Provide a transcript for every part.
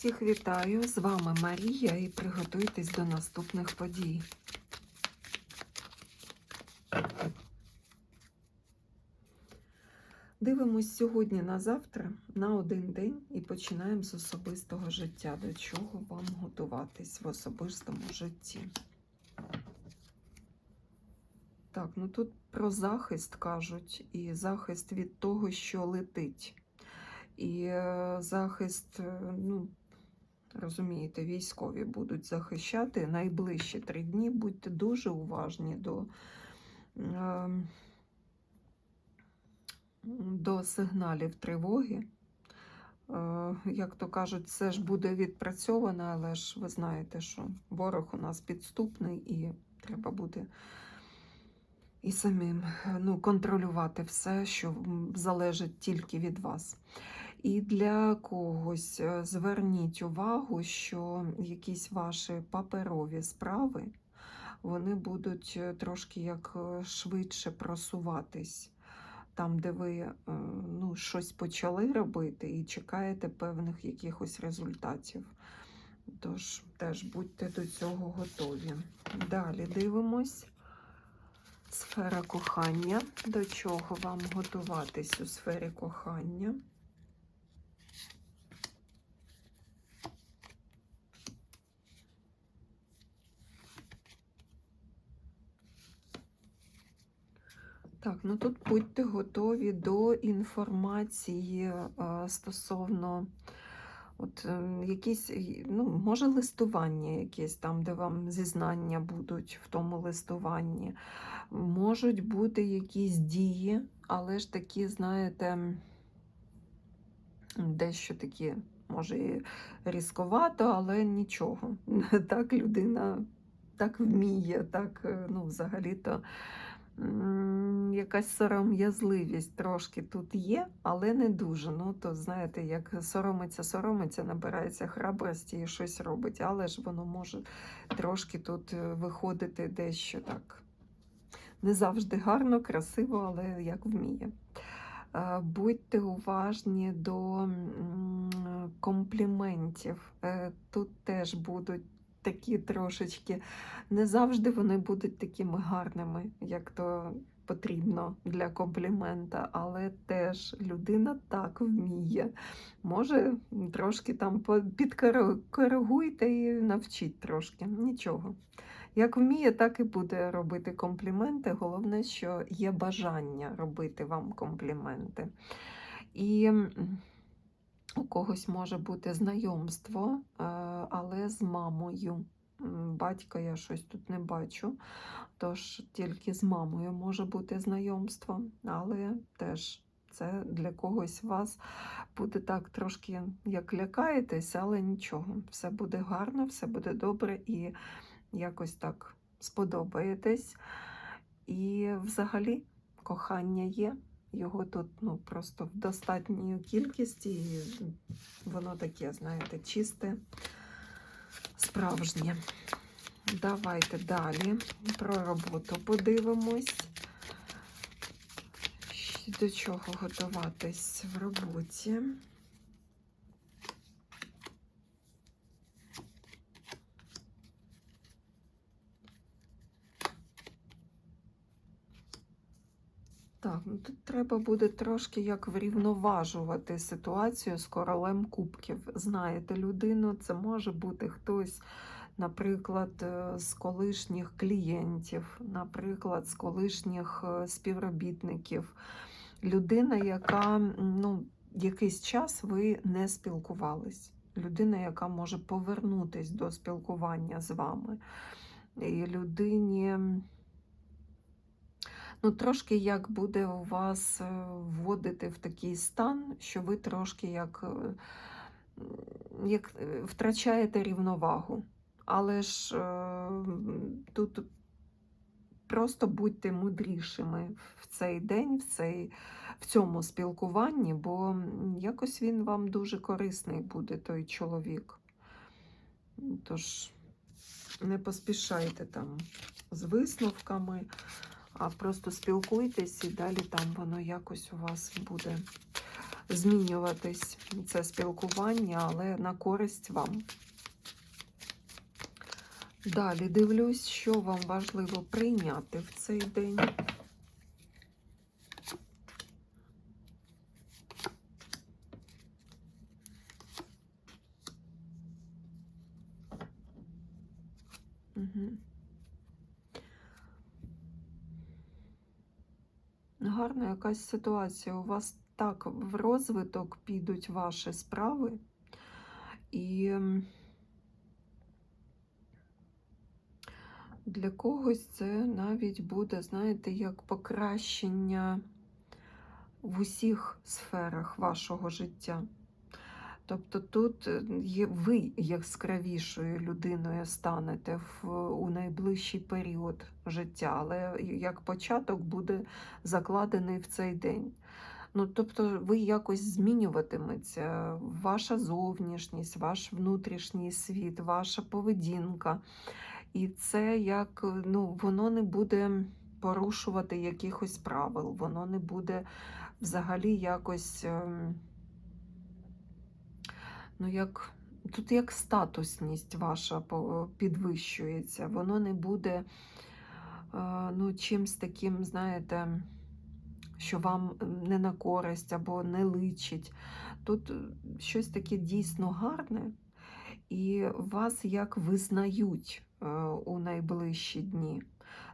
Всіх вітаю! З вами Марія і приготуйтесь до наступних подій. Дивимось сьогодні на завтра на один день і починаємо з особистого життя. До чого вам готуватись в особистому житті? Так, ну тут про захист кажуть, і захист від того, що летить. І е, захист, е, ну, розумієте, військові будуть захищати найближчі три дні. Будьте дуже уважні до, е, до сигналів тривоги. Е, Як то кажуть, це ж буде відпрацьовано, але ж ви знаєте, що ворог у нас підступний і треба буде і самим ну, контролювати все, що залежить тільки від вас. І для когось е, зверніть увагу, що якісь ваші паперові справи вони будуть е, трошки як е, швидше просуватись. Там, де ви ну, щось почали робити і чекаєте певних якихось результатів. Тож теж будьте до цього готові. Далі дивимось. Сфера кохання. До чого вам готуватись у сфері кохання? Так, ну тут будьте готові до інформації е, стосовно от, е, якісь, ну, може, листування якесь там, де вам зізнання будуть в тому листуванні. Можуть бути якісь дії, але ж такі, знаєте, дещо такі, може, і різковато, але нічого. Так людина так вміє, так, е, ну, взагалі-то. Якась сором'язливість трошки тут є, але не дуже. Ну, то знаєте, як соромиться, соромиться, набирається храбрості і щось робить, але ж воно може трошки тут е, виходити дещо так. Не завжди гарно, красиво, але як вміє. Е, Будьте уважні до компліментів. Е, Тут теж будуть такі трошечки не завжди вони будуть такими гарними, як то потрібно для комплімента, але теж людина так вміє. Може, трошки там підкоригуйте і навчіть трошки. Нічого. Як вміє, так і буде робити компліменти. Головне, що є бажання робити вам компліменти. І у когось може бути знайомство, е, але з мамою. Батька я щось тут не бачу, тож тільки з мамою може бути знайомство, але теж це для когось вас буде так трошки як лякаєтесь, але нічого. Все буде гарно, все буде добре і якось так сподобаєтесь. І взагалі кохання є. Його тут ну, просто в достатній кількості, і воно таке, знаєте, чисте, справжнє. Давайте далі про роботу подивимось. До чого готуватись в роботі. Так, ну тут треба буде трошки як врівноважувати ситуацію з королем кубків. Знаєте, людину це може бути хтось, наприклад, е, з колишніх клієнтів, наприклад, з колишніх е, співробітників. Людина, яка ну, якийсь час ви не спілкувались. Людина, яка може повернутись до спілкування з вами. І людині. Ну, трошки як буде у вас е, вводити в такий стан, що ви трошки як, е, як е, втрачаєте рівновагу. Але ж тут просто будьте мудрішими в цей день, в, цей, в цьому спілкуванні, бо якось він вам дуже корисний буде, той чоловік. Тож не поспішайте там з висновками а просто спілкуйтесь і далі там воно якось у вас буде змінюватись це спілкування, але на користь вам. Далі дивлюсь, що вам важливо прийняти в цей день. Угу. Гарна якась ситуація. У вас так в розвиток підуть ваші справи, і для когось це навіть буде, знаєте, як покращення в усіх сферах вашого життя. Тобто тут е, є ви яскравішою людиною станете в, у найближчий період життя, але як початок буде закладений в цей день. Ну, тобто ви якось змінюватиметься, ваша зовнішність, ваш внутрішній світ, ваша поведінка. І це як ну, воно не буде порушувати якихось правил, воно не буде взагалі якось. Ну як тут як статусність ваша підвищується, воно не буде е, ну, чимсь таким, знаєте, що вам не на користь або не личить. Тут е, щось таке дійсно гарне, і вас як визнають е, у найближчі дні.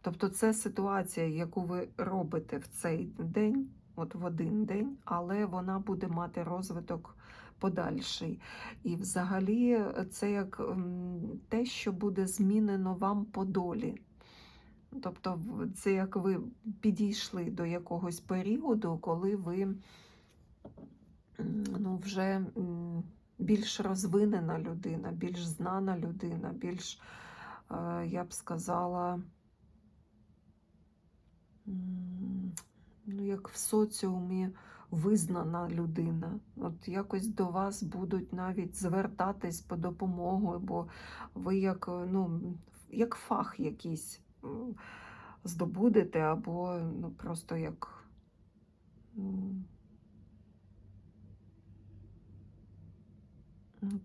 Тобто це ситуація, яку ви робите в цей день, от в один день, але вона буде мати розвиток подальший. І взагалі це як те, що буде змінено вам по долі. Тобто це як ви підійшли до якогось періоду, коли ви ну, вже більш розвинена людина, більш знана людина, більш, е, я б сказала, як в соціумі визнана людина. От якось до вас будуть навіть звертатись по допомогу, бо ви як, ну, як фах якийсь здобудете, або ну, просто як.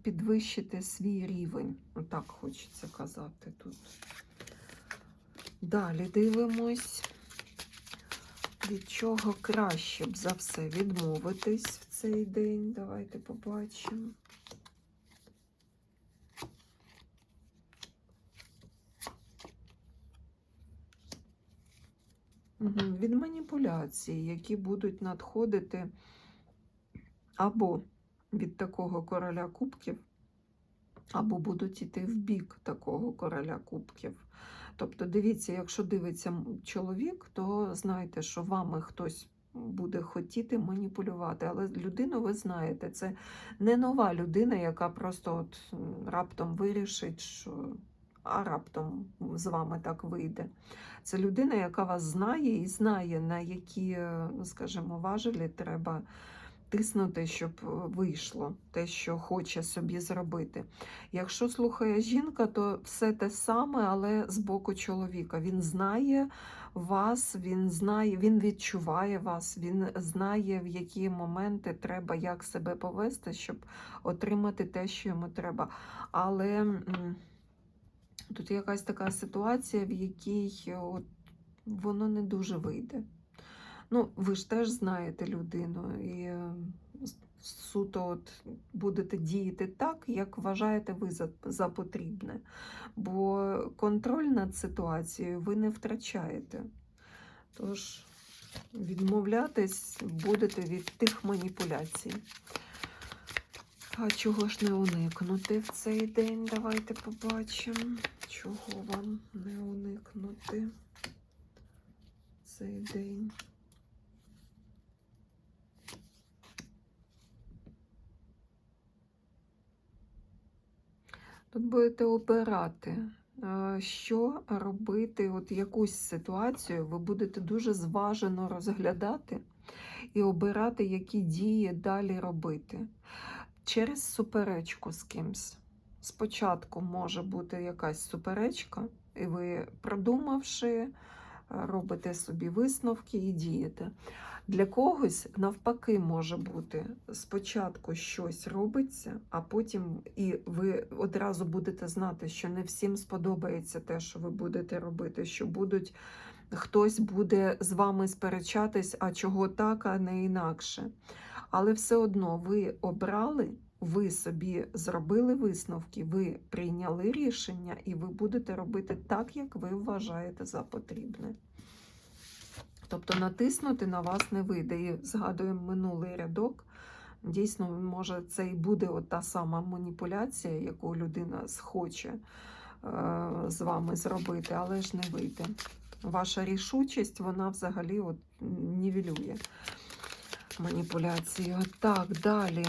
Підвищити свій рівень, так хочеться казати тут. Далі дивимось, від чого краще б за все відмовитись в цей день. Давайте побачимо. Від маніпуляцій, які будуть надходити або від такого короля кубків, або будуть йти в бік такого короля кубків. Тобто, дивіться, якщо дивиться чоловік, то знайте, що вами хтось буде хотіти маніпулювати. Але людину ви знаєте, це не нова людина, яка просто от раптом вирішить, що а раптом з вами так вийде. Це людина, яка вас знає і знає, на які, е, скажімо, важелі треба тиснути, щоб е, вийшло те, що хоче собі зробити. Якщо слухає жінка, то все те саме, але з боку чоловіка. Він знає вас, він знає, він відчуває вас, він знає, в які моменти треба як себе повести, щоб отримати те, що йому треба. Але тут якась така ситуація, в якій е, от, воно не дуже вийде. Ну, ви ж теж знаєте людину, і е, суто от будете діяти так, як вважаєте ви за, за потрібне. Бо контроль над ситуацією ви не втрачаєте. Тож відмовлятись будете від тих маніпуляцій. А чого ж не уникнути в цей день? Давайте побачимо, чого вам не уникнути в цей день. Тут будете обирати, е, що робити, от якусь ситуацію ви будете дуже зважено розглядати і обирати, які дії далі робити. Через суперечку з кимсь. Спочатку може бути якась суперечка, і ви, продумавши, робите собі висновки і дієте. Для когось навпаки може бути спочатку щось робиться, а потім і ви одразу будете знати, що не всім сподобається те, що ви будете робити, що будуть хтось буде з вами сперечатись, а чого так, а не інакше. Але все одно ви обрали, ви собі зробили висновки, ви прийняли рішення, і ви будете робити так, як ви вважаєте за потрібне. Тобто натиснути на вас не вийде. І згадуємо минулий рядок. Дійсно, може, це і буде от та сама маніпуляція, яку людина схоче е, з вами зробити, але ж не вийде. Ваша рішучість, вона взагалі от нівелює маніпуляцію. Так, далі.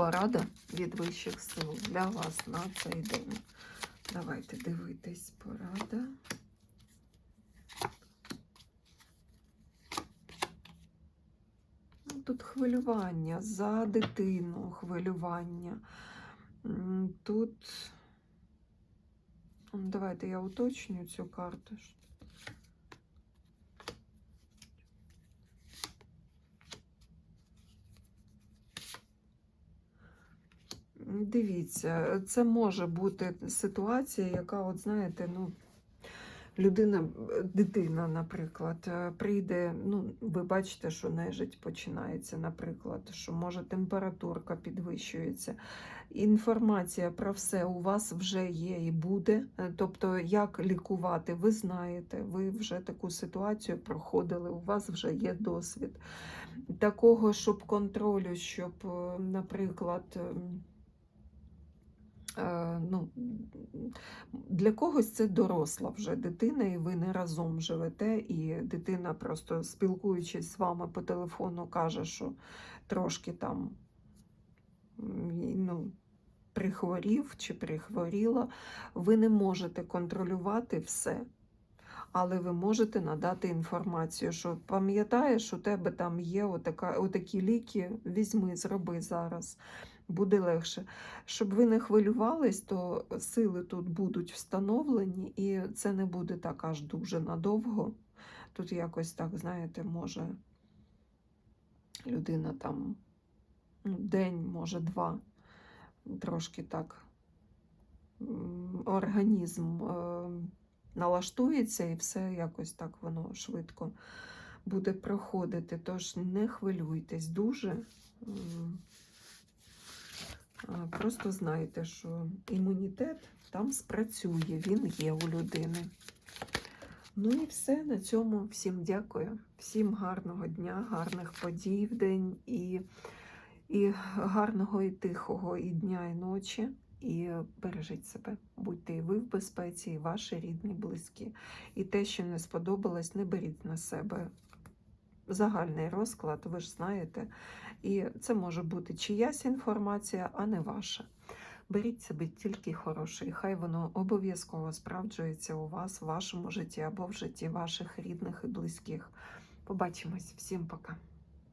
Порада від вищих сил для вас на цей день. Давайте дивитись порада. Ну, Тут хвилювання за дитину, хвилювання. Тут. Давайте я уточню цю карту. Дивіться, це може бути ситуація, яка, от знаєте, ну, людина, дитина, наприклад, е, прийде, ну, ви бачите, що нежить починається, наприклад, що може температурка підвищується. Інформація про все у вас вже є і буде. Е, Тобто, як лікувати, ви знаєте, ви вже таку ситуацію проходили, у вас вже є досвід. Такого, щоб контролю, щоб, е, наприклад, ем, ну, для когось це доросла вже дитина, і ви не разом живете, і дитина, просто спілкуючись з вами по телефону, каже, що трошки там ну, прихворів чи прихворіла. Ви не можете контролювати все. Але ви можете надати інформацію, що пам'ятаєш, у тебе там є отака, отакі ліки, візьми, зроби зараз буде легше. Щоб ви не хвилювались, то сили тут будуть встановлені, і це не буде так аж дуже надовго. Тут якось так, знаєте, може людина там ну, день, може два, трошки так організм е, налаштується і все якось так воно швидко буде проходити. Тож не хвилюйтесь дуже. Просто знайте, що імунітет там спрацює, він є у людини. Ну і все. На цьому всім дякую. Всім гарного дня, гарних подій в день і, і гарного і тихого і дня, і ночі. І бережіть себе, будьте і ви в безпеці, і ваші рідні, близькі. І те, що не сподобалось, не беріть на себе загальний розклад, ви ж знаєте. І це може бути чиясь інформація, а не ваша. Беріть собі тільки хороше, і хай воно обов'язково справджується у вас, в вашому житті або в житті ваших рідних і близьких. Побачимось. Всім пока.